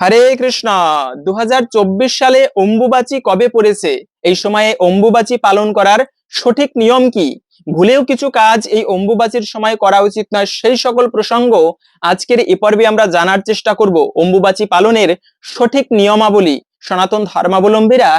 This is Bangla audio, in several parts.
হরে কৃষ্ণ। দু হাজার চব্বিশ সালে অম্বুবাচী কবে পড়েছে? এই সময়ে অম্বুবাচী পালন করার সঠিক নিয়ম কি? ভুলেও কিছু কাজ এই অম্বুবাচীর সময় করা উচিত নয়, সেই সকল প্রসঙ্গ আজকের এ পর্বে আমরা জানার চেষ্টা করব। অম্বুবাচী পালনের সঠিক নিয়মাবলী, সনাতন ধর্মাবলম্বীরা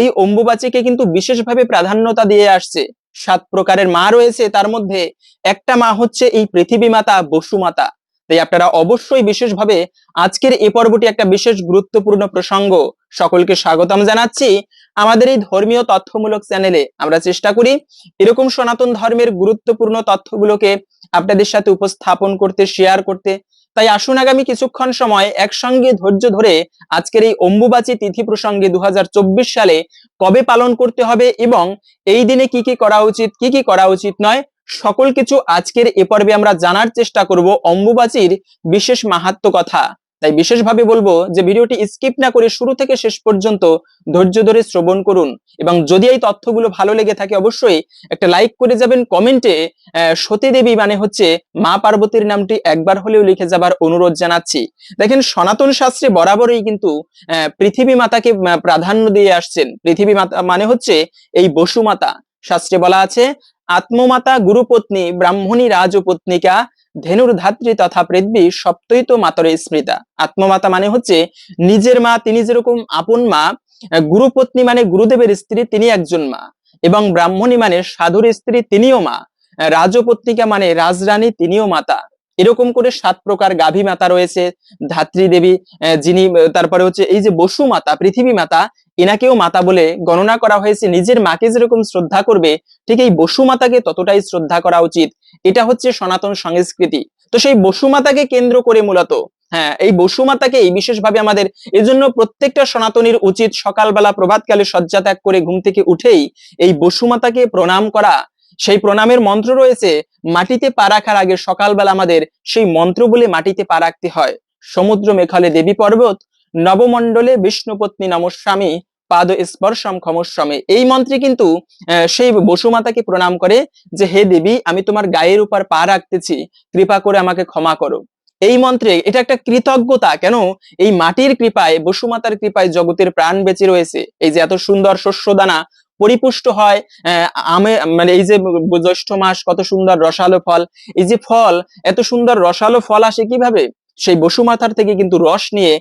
এই অম্বুবাচীকে কিন্তু বিশেষভাবে প্রাধান্যতা দিয়ে আসছে। সাত প্রকারের মা রয়েছে, তার মধ্যে একটা মা হচ্ছে এই পৃথিবী মাতা বসু মাতা। তাই আপনারা অবশ্যই বিশেষভাবে আজকের এই পর্বটি একটা বিশেষ গুরুত্বপূর্ণ প্রসঙ্গ সকলকে স্বাগতম জানাচ্ছি। আমাদের এই ধর্মীয় তথ্যমূলক চ্যানেলে আমরা চেষ্টা করি এরকম সনাতন ধর্মের গুরুত্বপূর্ণ তথ্যগুলোকে আপনাদের সাথে উপস্থাপন করতে শেয়ার করতে। তাই আসুন আগামী কিছুক্ষণ সময় একসঙ্গে ধৈর্য ধরে আজকের এই অম্বুবাচী তিথি প্রসঙ্গে দু হাজার চব্বিশ সালে কবে পালন করতে হবে এবং এই দিনে কি কি করা উচিত, কি কি করা উচিত নয় সকল কিছু আজকের এ পর্বে আমরা জানার চেষ্টা করব অম্বুবাচীর বিশেষ মাহাত্ম কথা। তাই বিশেষভাবে বলব যে ভিডিওটি স্কিপ না করে শুরু থেকে শেষ পর্যন্ত ধৈর্য ধরে শ্রবণ করুন এবং যদি এই তথ্যগুলো ভালো লেগে থাকে অবশ্যই একটা লাইক করে যাবেন কমেন্টে। সতী দেবী মানে হচ্ছে মা পার্বতীর নামটি একবার হলেও লিখে যাবার অনুরোধ জানাচ্ছি। দেখেন সনাতন শাস্ত্রে বরাবরই কিন্তু পৃথিবী মাতাকে প্রাধান্য দিয়ে আসছেন। পৃথিবী মাতা মানে হচ্ছে এই বসু মাতা। শাস্ত্রে বলা আছে আত্মমাতা গুরুপত্নী, ব্রাহ্মণী রাজপত্নিকা ধেনুর ধাত্রী তথা পৃথ্বী সপ্তই তো মাতরে স্মৃতা। আত্মমাতা মানে হচ্ছে নিজের মা, তিনি যেরকম আপন মা, গুরুপত্নী মানে গুরুদেবের স্ত্রী, তিনি একজন মা। এবং ব্রাহ্মণী মানে সাধুর স্ত্রী, তিনিও মা। রাজপত্নিকা মানে রাজরানী, তিনিও মাতা। এরকম করে সাত প্রকার গাভী মাতা রয়েছে, ধাত্রী দেবী যিনি তারপরে হচ্ছে এই যে বসু মাতা, পৃথিবী মাতা, এনাকেও মাতা বলে গণনা করা হয়েছে, নিজের মাকে যেরকম শ্রদ্ধা করবে, ঠিক এই বসু মাতাকে ততটাই শ্রদ্ধা করা উচিত। এটা হচ্ছে সনাতন সংস্কৃতি। তো সেই বসু মাতাকে কেন্দ্র করে মূলত হ্যাঁ এই বসু মাতাকে এই বিশেষভাবে আমাদের, এজন্য প্রত্যেকটা সনাতনীর উচিত সকালবেলা প্রভাতকালে শয্যা ত্যাগ করে ঘুম থেকে উঠেই এই বসু মাতাকে প্রণাম করা। সেই প্রণামের মন্ত্র রয়েছে মাটিতে পা রাখার আগে সকালবেলা আমাদের সেই মন্ত্র বলে মাটিতে পা রাখতে হয়। সমুদ্র মেঘলে দেবী পর্বত, নবমণ্ডলে বিষ্ণুপত্নী নমস্বামী, পাদ স্পর্শম ক্ষমস্বামী। এই মন্ত্রে কিন্তু সেই বসুমাতাকে প্রণাম করে যে, হে দেবী, আমি তোমার গায়ের উপর পা রাখতেছি। কৃপা করে আমাকে ক্ষমা করো। এই মন্ত্রে এটা একটা কৃতজ্ঞতা, কেন? এই মাটির কৃপায় বসুমাতার কৃপায় জগতের প্রাণ বেঁচে রয়েছে। এই যে এত সুন্দর শস্য দানা পরিপুষ্ট হয় আমে মানে এই যে জ্যৈষ্ঠ মাস কত সুন্দর রসালো ফল, এই যে ফল, এত সুন্দর রসালো ফল আসে কীভাবে? সেই বসুমাতার থেকে কিন্তু রস নিয়ে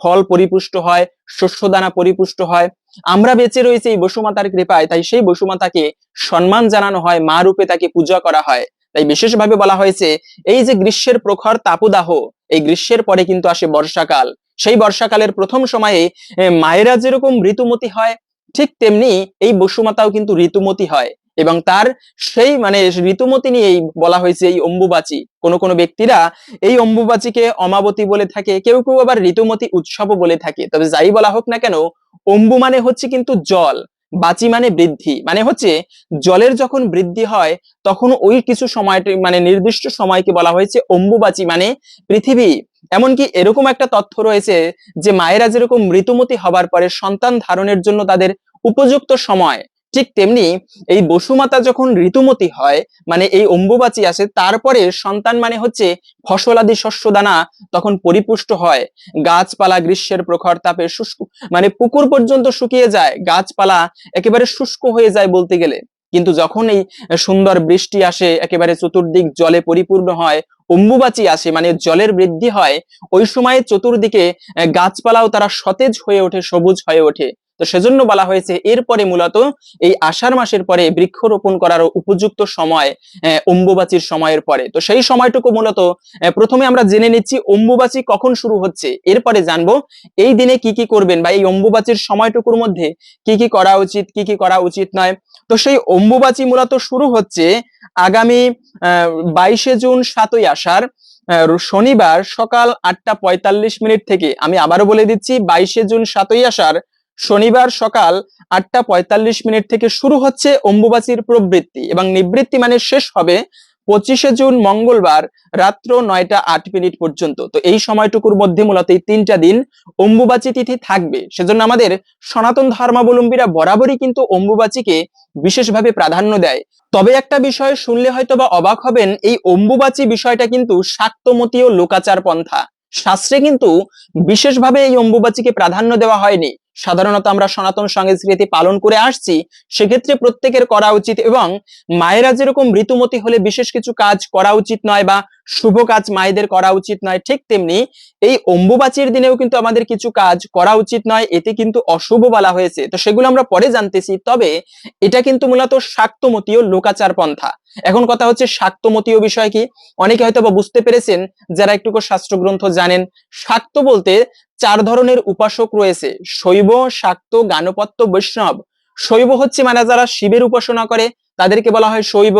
ফল পরিপুষ্ট হয় শস্যদানা পরিপুষ্ট হয়। আমরা বেঁচে রয়েছে এই বসুমাতার কৃপায়, তাই সেই বসুমাতাকে সম্মান জানানো হয়, মা রূপে তাকে পূজা করা হয়। তাই বিশেষভাবে বলা হয়েছে, এই যে গ্রীষ্মের প্রখর তাপদাহ, এই গ্রীষ্মের পরে কিন্তু আসে বর্ষাকাল। সেই বর্ষাকালের প্রথম সময়ে মায়েরা যেরকম ঋতুমতি হয় ঠিক তেমনি এই বসুমাতাও কিন্তু ঋতুমতি হয় এবং তার সেই মানে ঋতুমতি নিয়েই বলা হয়েছে এই অম্বুবাচী। কোনো কোনো ব্যক্তিরা এই অম্বুবাচীকে অমাবতী বলে থাকে, কেউ কেউ আবার ঋতুমতি উৎসব বলে থাকে। তবে যাই বলা হোক না কেন, অম্বু মানে হচ্ছে কিন্তু জল। বাচি মানে বৃদ্ধি। মানে হচ্ছে জলের যখন বৃদ্ধি হয়, তখন ওই কিছু সময় মানে নির্দিষ্ট সময়কে বলা হয়েছে অম্বুবাচী মানে পৃথিবী। এমনকি এরকম একটা তথ্য রয়েছে যে মায়েরা যেরকম মৃতমতি হবার পরে সন্তান ধারণের জন্য তাদের উপযুক্ত সময় ঠিক তেমনি এই বসুমাতা যখন ঋতুমতি হয় মানে এই অম্বুবাচী আসে, তারপরে সন্তান মানে হচ্ছে ফসলাদি শস্য দানা তখন পরিপুষ্ট হয়। গাছপালা গ্রীষ্মের প্রখর তাপে শুষ্ক মানে পুকুর পর্যন্ত শুকিয়ে যায়, গাছপালা একেবারে শুষ্ক হয়ে যায় বলতে গেলে। কিন্তু যখন এই সুন্দর বৃষ্টি আসে, একেবারে চতুর্দিক জলে পরিপূর্ণ হয়, অম্বুবাচী আসে মানে জলের বৃদ্ধি হয়, ওই সময়ে চতুর্দিকে গাছপালাও তারা সতেজ হয়ে ওঠে, সবুজ হয়ে ওঠে। তো সেজন্য বলা হয়েছে, এরপরে মূলত এই আষাঢ় মাসের পরে বৃক্ষরোপণ করার উপযুক্ত সময় অম্বুবাচীর সময়ের পরে। তো সেই সময়টুকু মূলত প্রথমে আমরা জেনে নিচ্ছি অম্বুবাচী কখন শুরু হচ্ছে। এরপরে জানব, এই দিনে কি কি করবেন বা এই অম্বুবাচীর সময়টুকুর মধ্যে কি কি করা উচিত, কি কি করা উচিত নয়। তো সেই অম্বুবাচী মূলত শুরু হচ্ছে আগামী বাইশে জুন সাতই আষাঢ় শনিবার সকাল আটটা পঁয়তাল্লিশ মিনিট থেকে। আমি আবারও বলে দিচ্ছি, বাইশে জুন সাতই আষাঢ় শনিবার সকাল আটটা পঁয়তাল্লিশ মিনিট থেকে শুরু হচ্ছে অম্বুবাচীর প্রবৃত্তি এবং নিবৃত্তি মানে শেষ হবে পঁচিশে জুন মঙ্গলবার রাত্র নয়টা আট মিনিট পর্যন্ত। তো এই সময়টুকুর মধ্যে মূলত এই তিনটা দিন অম্বুবাচী তিথি থাকবে। সেজন্য আমাদের সনাতন ধর্মাবলম্বীরা বরাবরই কিন্তু অম্বুবাচীকে বিশেষভাবে প্রাধান্য দেয়। তবে একটা বিষয় শুনলে হয়তো বা অবাক হবেন, এই অম্বুবাচী বিষয়টা কিন্তু শাক্তমতীয় লোকাচার পন্থা। শাস্ত্রে কিন্তু বিশেষভাবে এই অম্বুবাচীকে প্রাধান্য দেওয়া হয়নি। সাধারণত আমরা সনাতন সংস্কৃতি পালন করে আসছি, সেক্ষেত্রে প্রত্যেকের করা উচিত এবং মায়েরা যেরকম ঋতুমতি হলে বিশেষ কিছু কাজ করা উচিত নয় বা শুভ কাজ মায়েদের করা উচিত নয়, ঠিক তেমনি এই অম্বুবাচীর দিনেও কিন্তু আমাদের কিছু কাজ করা উচিত নয়, এতে কিন্তু অশুভ বলা হয়েছে। তো সেগুলো আমরা পরে জানতেছি, তবে এটা কিন্তু মূলত শাক্তমতীয় লোকাচার পন্থা। এখন কথা হচ্ছে শাক্তমতীয় বিষয় কি? অনেকে হয়তো বা বুঝতে পেরেছেন, যারা একটুকু শাস্ত্রগ্রন্থ জানেন, শাক্ত বলতে চার ধরনের উপাসক রয়েছে, শৈব, শাক্ত, গানপত্য, বৈষ্ণব। শৈব হচ্ছে মানে যারা শিবের উপাসনা করে, তাদেরকে বলা হয় শৈব।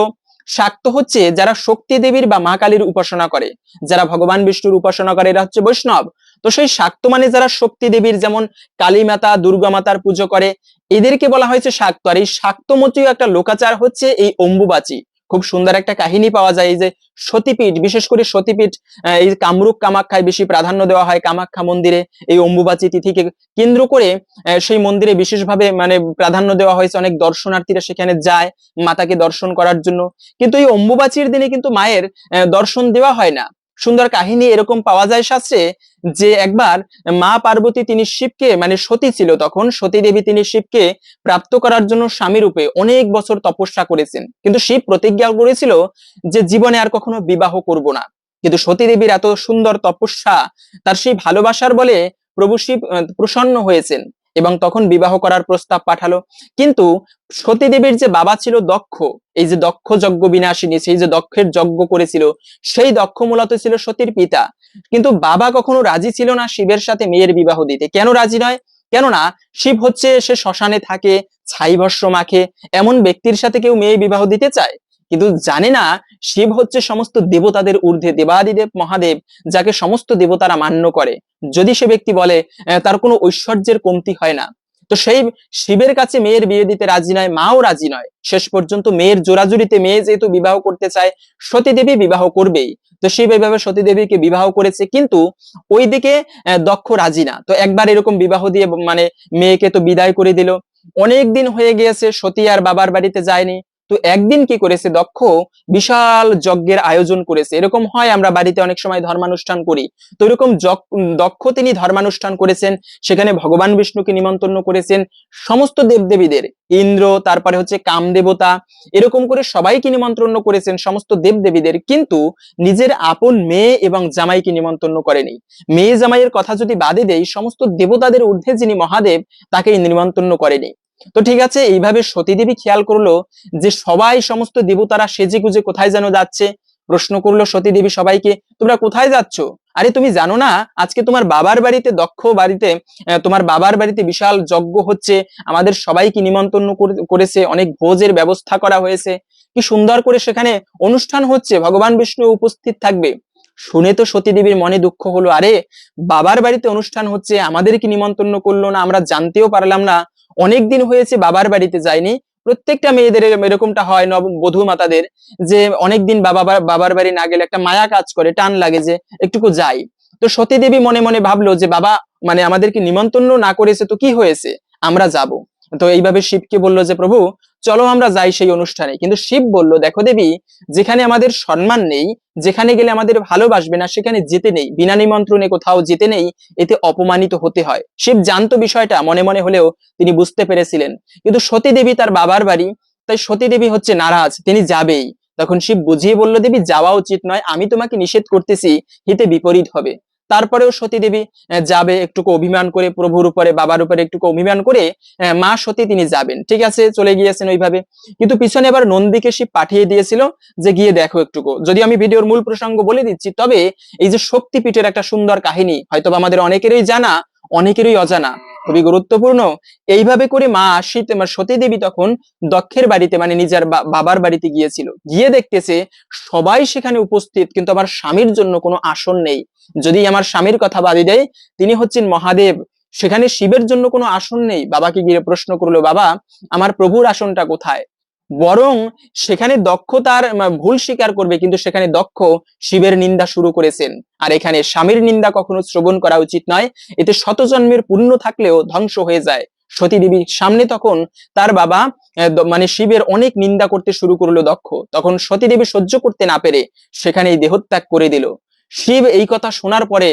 শাক্ত হচ্ছে যারা শক্তি দেবীর বা মা কালীর উপাসনা করে। যারা ভগবান বিষ্ণুর উপাসনা করে, এরা হচ্ছে বৈষ্ণব। তো সেই শাক্ত মানে যারা শক্তি দেবীর যেমন কালী মাতা, দুর্গা মাতার পুজো করে, এদেরকে বলা হয়েছে শাক্ত। আর এই শাক্তমতীয় একটা লোকাচার হচ্ছে এই অম্বুবাচী। খুব সুন্দর একটা কাহিনী পাওয়া যায়। এই যে সতীপীঠ, বিশেষ করে সতীপীঠ এই কামরূপ কামাখ্যায় বেশি প্রাধান্য দেওয়া হয় কামাখ্যা মন্দিরে। এই অম্বুবাচী তিথিকে কেন্দ্র করে সেই মন্দিরে বিশেষভাবে মানে প্রাধান্য দেওয়া হয়েছে। অনেক দর্শনার্থীরা সেখানে যায় মাতাকে দর্শন করার জন্য। কিন্তু এই অম্বুবাচীর দিনে কিন্তু মায়ের দর্শন দেওয়া হয় না। সুন্দর কাহিনী এরকম পাওয়া যায় শাস্ত্রে যে একবার মা পার্বতী তিনি শিবকে মানে সতী ছিল তখন, সতী দেবী তিনি শিবকে প্রাপ্ত করার জন্য স্বামী রূপে অনেক বছর তপস্যা করেছেন। কিন্তু শিব প্রতিজ্ঞা করেছিল যে জীবনে আর কখনো বিবাহ করব না। কিন্তু সতী দেবীর এত সুন্দর তপস্যা তার সেই ভালোবাসার বলে প্রভু শিব প্রসন্ন হয়েছেন। এবং তখন বিবাহ করার প্রস্তাব পাঠালো। কিন্তু সতীদেবীর যে বাবা ছিল দক্ষ, এই যে দক্ষ যজ্ঞ বিনাশিনী, সেই যে দক্ষের যজ্ঞ করেছিল, সেই দক্ষ মূলত ছিল সতীর পিতা। কিন্তু বাবা কখনো রাজি ছিল না শিবের সাথে মেয়ের বিবাহ দিতে। কেন রাজি নয়? কেননা শিব হচ্ছে সে শ্মশানে থাকে, ছাই ভস্য মাখে, এমন ব্যক্তির সাথে কেউ মেয়ে বিবাহ দিতে চায়? কিন্তু জানে না শিব হচ্ছে সমস্ত দেবতাদের ঊর্ধ্বে দেবাদিদেব মহাদেব যাকে সমস্ত দেবতারা মান্য করে। যদি সে ব্যক্তি বলে তার কোনো ঐশ্বর্যের কমতি হয় না তো সেই শিবের কাছে মেয়ের বিয়ে দিতে রাজি নয় মাও রাজি নয়। শেষ পর্যন্ত মেয়ের জোরাজুরিতে মেয়ে যেহেতু বিবাহ করতে চায় সতী দেবী বিবাহ করবেই। তো শিব এইভাবে সতী দেবীকে বিবাহ করেছে কিন্তু ওইদিকে আহ, দক্ষ রাজি না। তো একবার এরকম বিবাহ দিয়ে মানে মেয়েকে তো বিদায় করে দিল। অনেক দিন হয়ে গিয়েছে সতী আর বাবার বাড়িতে যায়নি। তো একদিন কি করেছে দক্ষ? বিশাল যজ্ঞের আয়োজন করেছে। এরকম হয় আমরা বাড়িতে অনেক সময় ধর্মানুষ্ঠান করি। তো এরকম দক্ষ তিনি ধর্মানুষ্ঠান করেছেন, সেখানে ভগবান বিষ্ণুকে নিমন্ত্রণ করেছেন সমস্ত দেবদেবীদের। ইন্দ্র, তারপরে হচ্ছে কামদেবতা, এরকম করে সবাইকে নিমন্ত্রণ করেছেন সমস্ত দেবদেবীদের। কিন্তু নিজের আপন মেয়ে এবং জামাইকে নিমন্ত্রণ করেনি। মেয়ে জামাইয়ের কথা যদি বাদে দেই, সমস্ত দেবতাদের ঊর্ধ্বে যিনি মহাদেব তাকে নিমন্ত্রণ করেনি। তো ঠিক আছে, এইভাবে সতীদেবী খেয়াল করল যে সবাই সমস্ত দেবতারা সেজে গুজে কোথায় যেন যাচ্ছে। প্রশ্ন করল সতীদেবী সবাইকে, তোমরা কোথায় যাচ্ছ? আরে, তুমি জানো না, আজকে তোমার বাবার বাড়িতে, দক্ষ বাড়িতে তোমার বাবার বাড়িতে বিশাল যজ্ঞ হচ্ছে। আমাদের সবাইকে নিমন্ত্রণ করে- করেছে, অনেক ভোজের ব্যবস্থা করা হয়েছে। কি সুন্দর করে সেখানে অনুষ্ঠান হচ্ছে, ভগবান বিষ্ণু উপস্থিত থাকবে। শুনে তো সতীদেবীর মনে দুঃখ হলো, আরে, বাবার বাড়িতে অনুষ্ঠান হচ্ছে, আমাদেরকে নিমন্ত্রণ করল না, আমরা জানতেও পারলাম না। অনেক দিন হয়েছে বাবার বাড়িতে যায়নি প্রত্যেকটা মেয়েদের এরকমটা হয় নব, বধূ মাতাদের যে অনেকদিন বাবা বাবার বাড়ি না গেলে একটা মায়া কাজ করে, টান লাগে যে একটুকু যাই। তো সতী দেবী মনে মনে ভাবলো যে, বাবা মানে আমাদেরকে নিমন্ত্রণ না করেছে তো কি হয়েছে? আমরা যাব। তো এইভাবে শিবকে বলল যে, প্রভু চলো আমরা যাই সেই অনুষ্ঠানে। কিন্তু শিব বলল, দেখো দেবী, যেখানে আমাদের সম্মান নেই, যেখানে গেলে আমাদের ভালোবাসবে না, সেখানে যেতে নেই। বিনা নিমন্ত্রণে কোথাও যেতে নেই, এতে অপমানিত হতে হয়। শিব জানতো বিষয়টা, মনে মনে হলেও তিনি বুঝতে পেরেছিলেন। কিন্তু সতী দেবী তার বাবার বাড়ি, তাই সতী দেবী হচ্ছে নারাজ, তিনি যাবেই। তখন শিব বুঝিয়ে বলল, দেবী, যাওয়া উচিত নয়, আমি তোমাকে নিষেধ করতেছি, হিতে বিপরীত হবে। তারপরেও সতী দেবী যাবে একটুকু অভিমান করে, প্রভুর উপরে, বাবার উপরে একটুকু অভিমান করে মা সতী তিনি যাবেন। ঠিক আছে, চলে গিয়েছেন ওইভাবে। কিন্তু পিছনে এবার নন্দীকে সে পাঠিয়ে দিয়েছিল যে গিয়ে দেখো একটুকু। যদি আমি ভিডিওর মূল প্রসঙ্গ বলে দিচ্ছি, তবে এই যে শক্তিপীঠের একটা সুন্দর কাহিনী হয়তো আমাদের অনেকেরই জানা অনেকেরই অজানা। খুবই গুরুত্বপূর্ণ। এইভাবে করে মা শীত সতী দেবী তখন দক্ষের বাড়িতে মানে নিজের বাবার বাড়িতে গিয়েছিল। গিয়ে দেখতেছে সবাই সেখানে উপস্থিত, কিন্তু আমার স্বামীর জন্য কোনো আসন নেই। যদি আমার স্বামীর কথা বাদে দেয়, তিনি হচ্ছেন মহাদেব। সেখানে শিবের জন্য কোনো আসন নেই। বাবাকে গিয়ে প্রশ্ন করল, বাবা, আমার প্রভুর আসনটা কোথায়? বরং সেখানে দক্ষ তার ভুল স্বীকার করবে, কিন্তু সেখানে দক্ষ শিবের নিন্দা শুরু করেছেন। আর এখানে স্বামীর নিন্দা কখনো শ্রবণ করা উচিত নয়। এতে শত জন্মের পুণ্য থাকলেও ধ্বংস হয়ে যায়। সতী দেবীর সামনে তখন তার বাবা মানে শিবের অনেক নিন্দা করতে শুরু করল দক্ষ। তখন সতী দেবী সহ্য করতে না পেরে সেখানেই দেহত্যাগ করে দিল। শিব এই কথা শোনার পরে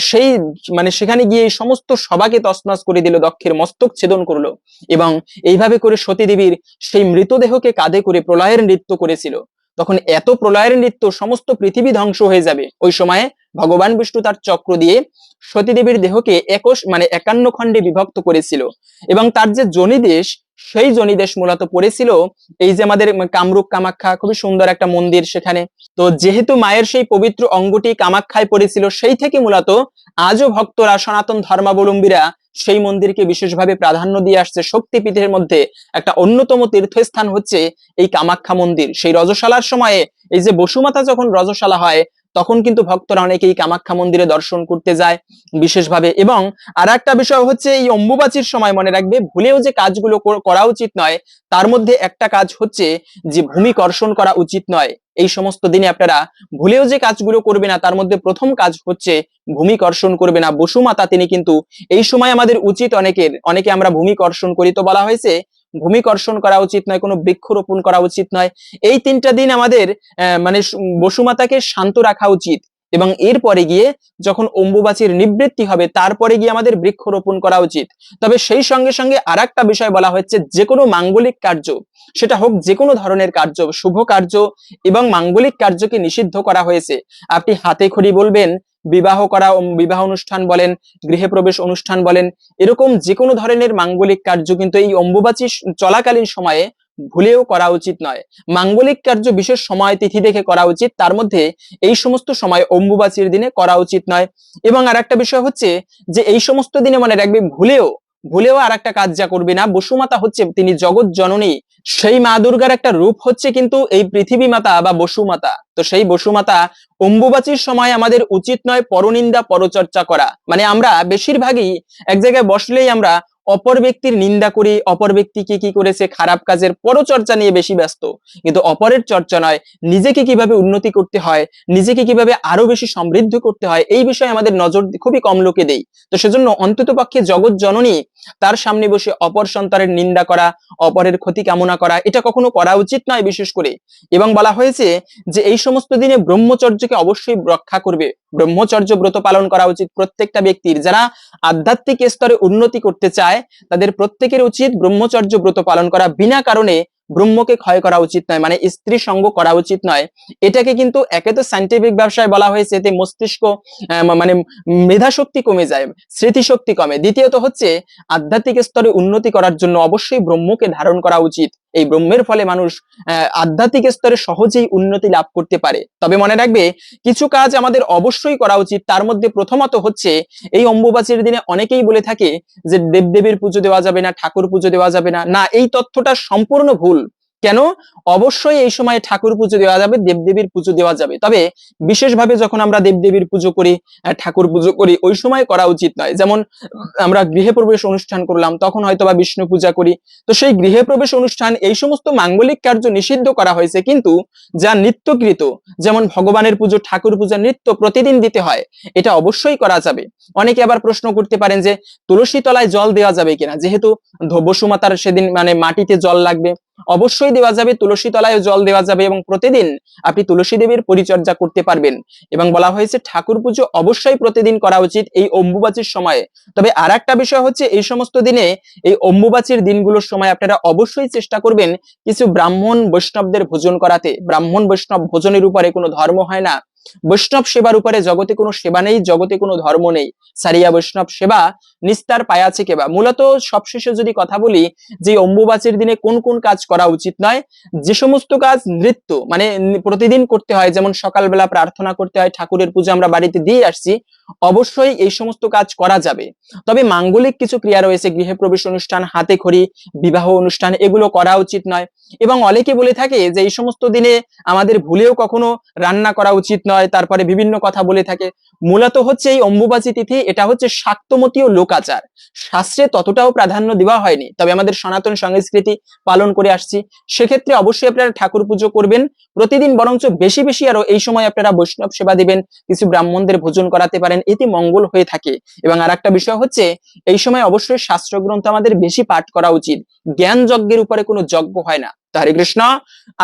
সেই মানে সেখানে গিয়ে সমস্ত সবাকে তসনস করে দিল, দক্ষের মস্তক ছেদন করল এবং এইভাবে করে সতী দেবীর সেই মৃতদেহকে কাঁধে করে প্রলয়ের নৃত্য করেছিল। তখন এত প্রলয়ের নৃত্য সমস্ত পৃথিবী ধ্বংস হয়ে যাবে। ওই সময়ে ভগবান বিষ্ণু তার চক্র দিয়ে সতীদেবীর দেহকে একশ মানে একান্ন খণ্ডে বিভক্ত করেছিল এবং তার যে জনিদেশ সেই জনিদেশ মূলত পড়েছিল। এই যে আমাদের কামরূপ কামাখ্যা, খুবই সুন্দর একটা মন্দির সেখানে। তো যেহেতু মায়ের সেই পবিত্র অঙ্গটি কামাখ্যায় পড়েছিল, সেই থেকে মূলত আজও ভক্তরা সনাতন ধর্মাবলম্বীরা সেই মন্দিরকে বিশেষভাবে প্রাধান্য দিয়ে আসছে। শক্তিপীঠের মধ্যে একটা অন্যতম তীর্থস্থান হচ্ছে এই কামাখ্যা মন্দির। সেই রজশালার সময়ে এই যে বসুমাতা যখন রজশালা হয় তখন কিন্তু ভক্তরা অনেকেই কামাখ্যা মন্দিরে দর্শন করতে যায় বিশেষভাবে। এবং আর একটা বিষয় হচ্ছে, এই অম্বুবাচীর সময় মনে রাখবে, ভুলেও যে কাজগুলো করা উচিত নয়, তার মধ্যে একটা কাজ হচ্ছে যে ভূমি কর্ষণ করা উচিত নয়। এই সমস্ত দিনে আপনারা ভুলেও যে কাজগুলো করবে না, তার মধ্যে প্রথম কাজ হচ্ছে ভূমি কর্ষণ করবে না। বসুমাতা তিনি কিন্তু এই সময় আমাদের উচিত অনেকের, অনেকে আমরা ভূমি কর্ষণ করি তো বলা হয়েছে ভূমি কর্ষণ করা উচিত নয়, কোনো বৃক্ষরোপণ করা উচিত নয়। এই তিনটা দিন আমাদের মানে বসুমাতাকে শান্ত রাখা উচিত। এবং এরপরে গিয়ে যখন অম্বুবাচীর নিবৃত্তি হবে, তারপরে গিয়ে আমাদের বৃক্ষরোপণ করা উচিত। তবে সেই সঙ্গে সঙ্গে আর একটা বিষয় বলা হচ্ছে যে কোনো মাঙ্গলিক কার্য, সেটা হোক যে কোনো ধরনের কার্য, শুভ কার্য এবং মাঙ্গলিক কার্যকে নিষিদ্ধ করা হয়েছে। আপনি হাতে খড়ি বলবেন, বিবাহ করা বিবাহ অনুষ্ঠান বলেন, গৃহে প্রবেশ অনুষ্ঠান বলেন, এরকম যে কোনো ধরনের মাঙ্গলিক কার্য কিন্তু এই অম্বুবাচী চলাকালীন সময়ে ভুলেও করা উচিত নয়। মাঙ্গলিক কার্য বিশেষ সময় তিথি দেখে করা উচিত, তার মধ্যে এই সমস্ত সময় অম্বুবাচীর দিনে করা উচিত নয়। এবং আর একটা বিষয় হচ্ছে যে এই সমস্ত দিনে মনে রাখবে, ভুলেও ভুলেও আর একটা কাজ যা করবে না। বসুমাতা হচ্ছে, তিনি জগৎ জননী, সেই মা দুর্গার একটা রূপ হচ্ছে কিন্তু এই পৃথিবী মাতা বা বসুমাতা। তো সেই বসুমাতা অম্বুবাচীর সময় আমাদের উচিত নয় পরনিন্দা পরচর্চা করা। মানে আমরা বেশিরভাগই এক জায়গায় বসলেই আমরা অপর ব্যক্তির নিন্দা করি, অপর ব্যক্তি কি কি করেছে খারাপ কাজের পরচর্চা নিয়ে বেশি ব্যস্ত? কিন্তু অপরের চর্চা নয়, নিজেকে কীভাবে উন্নতি করতে হয়, নিজেকে কীভাবে আরও বেশি সমৃদ্ধ করতে হয়, এই বিষয়ে আমাদের নজর খুবই কম লোকে দেই। তো সেজন্য অন্তত পক্ষে জগৎ জননী, তার সামনে বসে অপর সন্তানের নিন্দা করা, অপরের ক্ষতি কামনা করা, এটা কখনো করা উচিত নয় বিশেষ করে। এবং বলা হয়েছে যে এই সমস্ত দিনে ব্রহ্মচর্যকে অবশ্যই রক্ষা করবে। ব্রহ্মচর্য ব্রত পালন করা উচিত প্রত্যেকটা ব্যক্তির। যারা আধ্যাত্মিক স্তরে উন্নতি করতে চায় তাদের প্রত্যেকের উচিত ব্রহ্মচর্য ব্রত পালন করা। বিনা কারণে ব্রহ্মকে ক্ষয় করা উচিত নয় মানে স্ত্রী সঙ্গ করা উচিত নয়। এটাকে কিন্তু একে তো সাইন্টিফিক ব্যবসায় বলা হয়েছে, এতে মস্তিষ্ক মানে মেধা শক্তি কমে যায়, স্মৃতিশক্তি কমে। দ্বিতীয়ত হচ্ছে, আধ্যাত্মিক স্তরে উন্নতি করার জন্য অবশ্যই ব্রহ্মকে ধারণ করা উচিত। এই ব্রহ্মের ফলে মানুষ আধ্যাত্মিক স্তরে সহজেই উন্নতি লাভ করতে পারে। তবে মনে রাখবে, কিছু কাজ আমাদের অবশ্যই করা উচিত। তার মধ্যে প্রথমত হচ্ছে, এই অম্বুবাচীর দিনে অনেকেই বলে থাকে যে, দেবদেবীর পুজো দেওয়া যাবে না, ঠাকুর পুজো দেওয়া যাবে না। না, এই তথ্যটা সম্পূর্ণ ভুল। কেন? অবশ্যই এই সময় ঠাকুর পুজো দেওয়া যাবে, দেবদেবীর পুজো দেওয়া যাবে। তবে বিশেষভাবে যখন আমরা দেবদেবীর পুজো করি ঠাকুর পুজো করি, ওই সময় করা উচিত নয়। যেমন আমরা গৃহে প্রবেশ অনুষ্ঠান করলাম, তখন হয়তো বা বিষ্ণু পূজা করি। তো সেই গৃহে প্রবেশ অনুষ্ঠান, এই সমস্ত মাঙ্গলিক কার্য নিষিদ্ধ করা হয়েছে কিন্তু যা নিত্যকৃত, যেমন ভগবানের পুজো, ঠাকুর পূজা, নিত্য প্রতিদিন দিতে হয়, এটা অবশ্যই করা যাবে। অনেকে আবার প্রশ্ন করতে পারেন যে, তুলসী তলায় জল দেওয়া যাবে কিনা? যেহেতু বসুমাতার সেদিন মানে মাটিতে জল লাগবে অবশ্যই দেওয়া যাবে তুলসী তলায় জল দেওয়া যাবে এবং প্রতিদিন আপনি তুলসী দেবীর পরিচর্যা করতে পারবেন। এবং বলা হয়েছে ঠাকুর পুজো অবশ্যই প্রতিদিন করা উচিত এই অম্বুবাচীর সময়ে। তবে আর একটা বিষয় হচ্ছে এই সমস্ত দিনে এই অম্বুবাচীর দিনগুলোর সময় আপনারা অবশ্যই চেষ্টা করবেন কিছু ব্রাহ্মণ বৈষ্ণবদের ভোজন করাতে। ব্রাহ্মণ বৈষ্ণব ভোজনের উপরে কোনো ধর্ম হয় না। বৈষ্ণব সেবার উপরে জগতে কোনো সেবা নেই, জগতে কোনো ধর্ম নেই। সারিয়া বৈষ্ণব সেবা, নিস্তার পায়াছে কেবা। মূলত সবশেষে যদি কথা বলি যে অম্বুবাচীর দিনে কোন কোন কাজ করা উচিত নয়, যে সমস্ত কাজ নৃত্য মানে প্রতিদিন করতে হয়, যেমন সকালবেলা প্রার্থনা করতে হয়, ঠাকুরের পুজো আমরা বাড়িতে দিয়ে আসছি, অবশ্যই এই সমস্ত কাজ করা যাবে। তবে মাঙ্গলিক কিছু ক্রিয়া রয়েছে, গৃহে প্রবেশ অনুষ্ঠান, হাতে খড়ি, বিবাহ অনুষ্ঠান, এগুলো করা উচিত নয়। এবং অনেকে বলে থাকে যে এই সমস্ত দিনে আমাদের ভুলেও কখনো রান্না করা উচিত নয়। তারপরে বিভিন্ন কথা বলে থাকে। মূলত হচ্ছে এই অম্বুবাচী তিথি, এটা হচ্ছে শাক্তমতী ও লোকাচার। শাস্ত্রে ততটাও প্রাধান্য দেওয়া হয়নি, তবে আমাদের সনাতন সংস্কৃতি পালন করে আসছি। সেক্ষেত্রে অবশ্যই আপনারা ঠাকুর পুজো করবেন। প্রতিদিন বরঞ্চ বেশি বেশি আরও এই সময় আপনারা বৈষ্ণব সেবা দিবেন, কিছু ব্রাহ্মণদের ভোজন করাতে পারেন, এতে মঙ্গল হয়ে থাকে। এবং আর একটা বিষয় হচ্ছে, এই সময় অবশ্যই শাস্ত্রগ্রন্থ আমাদের বেশি পাঠ করা উচিত। জ্ঞান যজ্ঞের উপরে কোনো যজ্ঞ হয় না। হরে কৃষ্ণ।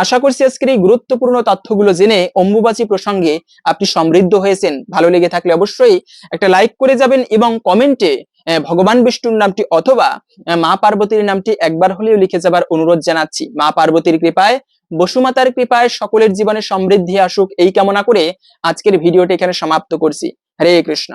আশা করছি আজকের এই গুরুত্বপূর্ণ তথ্যগুলো জেনে অম্বুবাচী প্রসঙ্গে আপনি সমৃদ্ধ হয়েছেন। ভালো লেগে থাকলে অবশ্যই একটা লাইক করে যাবেন এবং কমেন্টে ভগবান বিষ্ণুর নামটি অথবা মা পার্বতীর নামটি একবার হলেও লিখে যাবার অনুরোধ জানাচ্ছি। মা পার্বতীর কৃপায় বসুমাতার কৃপায় সকলের জীবনে সমৃদ্ধি আসুক। এই কামনা করে আজকের ভিডিওটি এখানে সমাপ্ত করছি। হরে কৃষ্ণ।